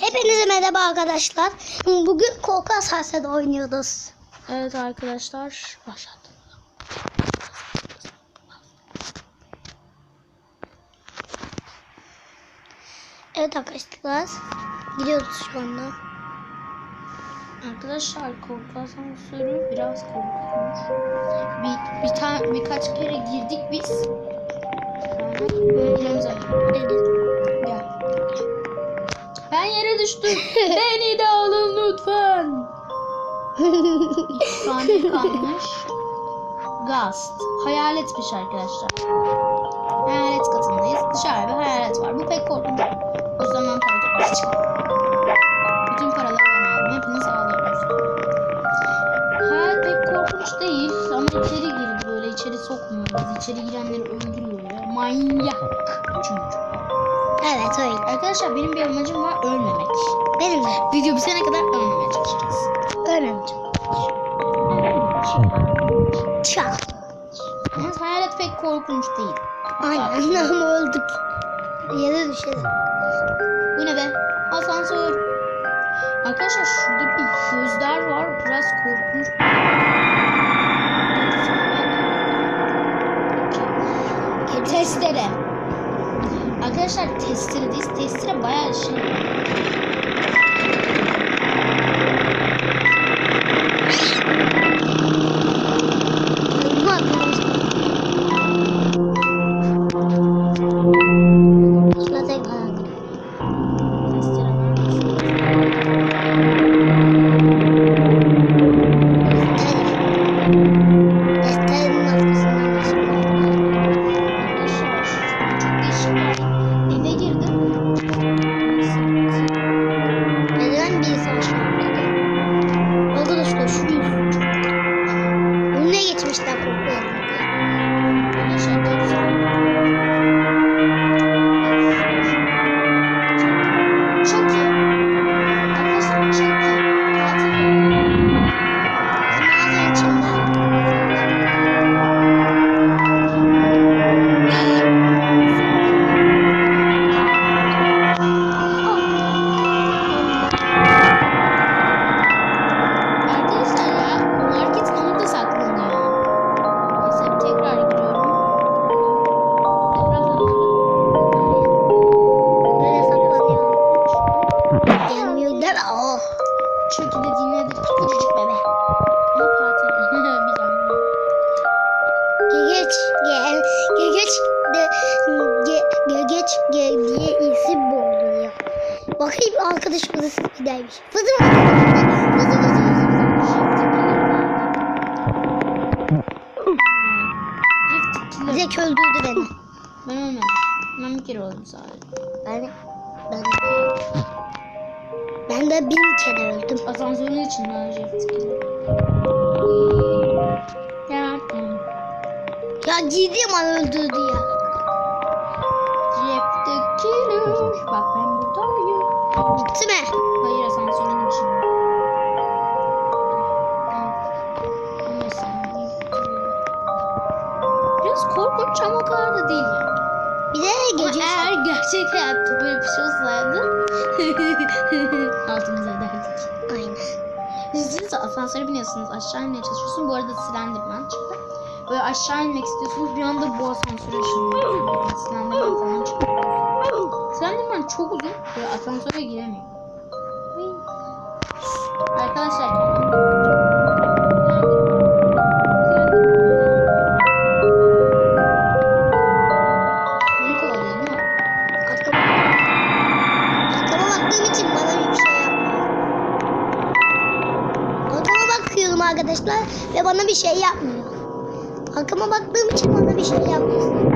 Hepinize merhaba arkadaşlar. Bugün korku asasede oynuyoruz. Evet arkadaşlar başladı. Evet arkadaşlar. Gidiyoruz şu anda. Arkadaşlar korku asansörü biraz korkunç. Bir, bir tane birkaç kere girdik biz. Önümüze. Gel. Düştüm. Beni de alın lütfen. Saniye kalmış. Gast. Hayaletmiş arkadaşlar. Hayalet katındayız. Dışarıda bir hayalet var. Bu pek korkunç. O zaman para toplayacağım. Bütün paraları ben aldım. Hepiniz ağlıyorsunuz. Hayat pek korkunç değil ama içeri girdi böyle içeri sokmuyor bizi. İçeri girenleri öldürüyor ya. Manyak çünkü. Evet öyle. Arkadaşlar benim bir amacım var ölmemek. Benim de. Video bitene kadar ölmemeye çalışacağız. Öğreneceğim. Çak. Yalnız hayalet pek korkunç değil. Aynen ama öldük. Yere düşelim. Bu ne be? Asansör. Arkadaşlar şurada bir gözler var. Biraz korkunç. Testere. Arkadaşlar testeredeyiz. Testere bayağı şey. Bakayım arkadaşımız gideymiş. Fızı fızı fızı fızı fızı Rift Killer. Zek öldürdü beni. Ben ölmedim. Ben bir kere öldüm sadece. Ben, ben, ben de bin kere öldüm. Asansörün içinden Killer. Yardım. Ya girdiğim an öldürdü ya. Rift Killer. Gitti mi? Hayır asansörün içinde. Biraz korkunç ama kadar da değil yani. Bir de Ama gece eğer gerçek hayatta böyle bir şey olsaydı altımıza ederdik. Aynen. Siz asansöre biniyorsunuz aşağı inmeye çalışıyorsun. Bu arada Slenderman çıktı. Böyle aşağı inmek istiyorsunuz bir anda bu asansöre ışınlıyorsunuz. Slenderman falan çıktı. Çok uzun böyle asansöre giremiyor. Arkadaşlar şey arkadaşlar ve bana bir şey yapmıyor. Arkama baktığım için bana bir şey yapmıyor.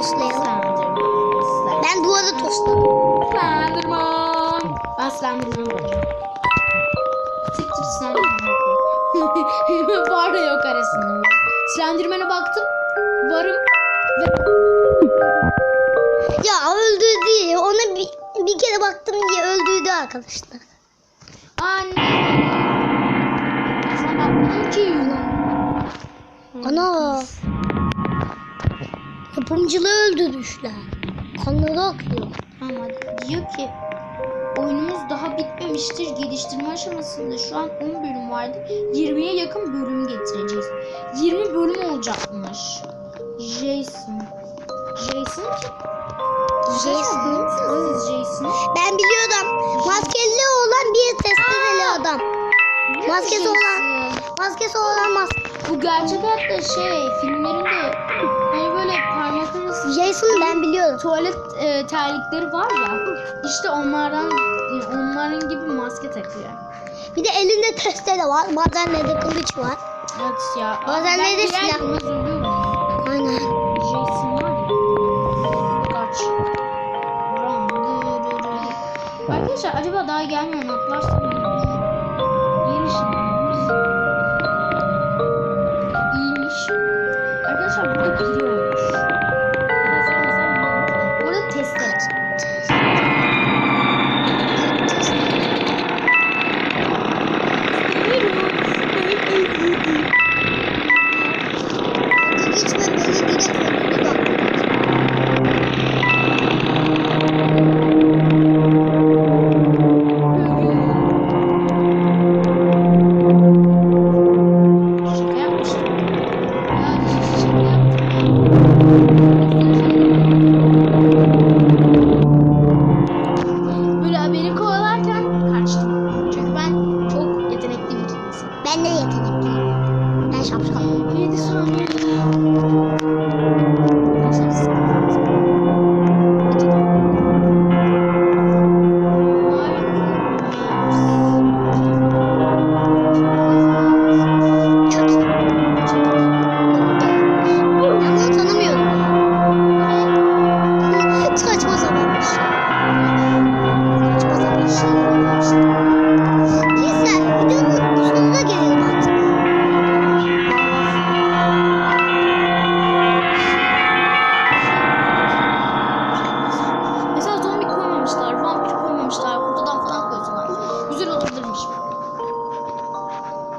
toslayalım. Ben duvarı tosladım. Sandırma. Ben sandırma olacağım. Tık tık sandırma. Var da yok arasında. Slenderman'e baktım. Varım. Ve... Ya öldürdü. Ona bir, bir kere baktım diye öldürdü arkadaşlar. Anne. Sana bakmayın ki yılan. Ana. Yapımcılığı öldürmüşler. Kanları akıyor. Ama diyor ki oyunumuz daha bitmemiştir. Geliştirme aşamasında şu an 10 bölüm vardı. 20'ye yakın bölüm getireceğiz. 20 bölüm olacakmış. Jason. Jason kim? Jason. Siz Jason'ı. Ben biliyordum. Maskeli olan bir testereli adam. Maskesi olan. Maskesi olan mas. Bu gerçek hayatta şey filmlerinde arası Jason'ı ben biliyorum. tuvalet e, terlikleri var ya işte onlardan onların gibi maske takıyor. Bir de elinde testere var. Bazen de kılıç var. Evet ya. Bazen Ben de silah. Aynen. Jason var ya. Kaç. Arkadaşlar acaba daha gelmeyen atlarsam mı? İyiymiş.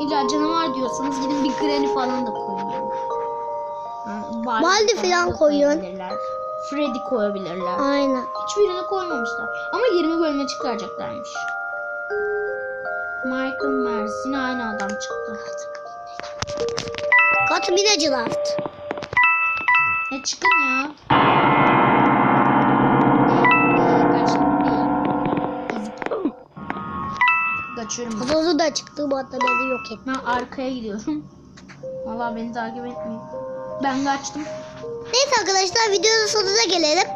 İlla canavar diyorsanız gidin bir granny falan da koyun. Ha, Barbie Baldi falan koyun. Freddy koyabilirler. Aynen. Hiçbirini koymamışlar. Ama 20 bölüme çıkaracaklarmış. Michael Myers yine aynı adam çıktı. Katı binacı laft. E çıkın ya. Kaçıyorum. Hazozu da çıktı bu hatta beni yok etti. Ben arkaya gidiyorum. Vallahi beni takip etmeyin. Ben kaçtım. Neyse arkadaşlar videonun sonuna gelelim.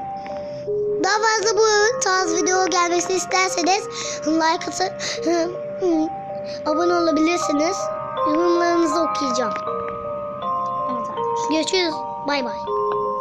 Daha fazla bu tarz video gelmesini isterseniz like atıp abone olabilirsiniz. Yorumlarınızı okuyacağım. Evet arkadaşlar. Görüşürüz. Bay bay.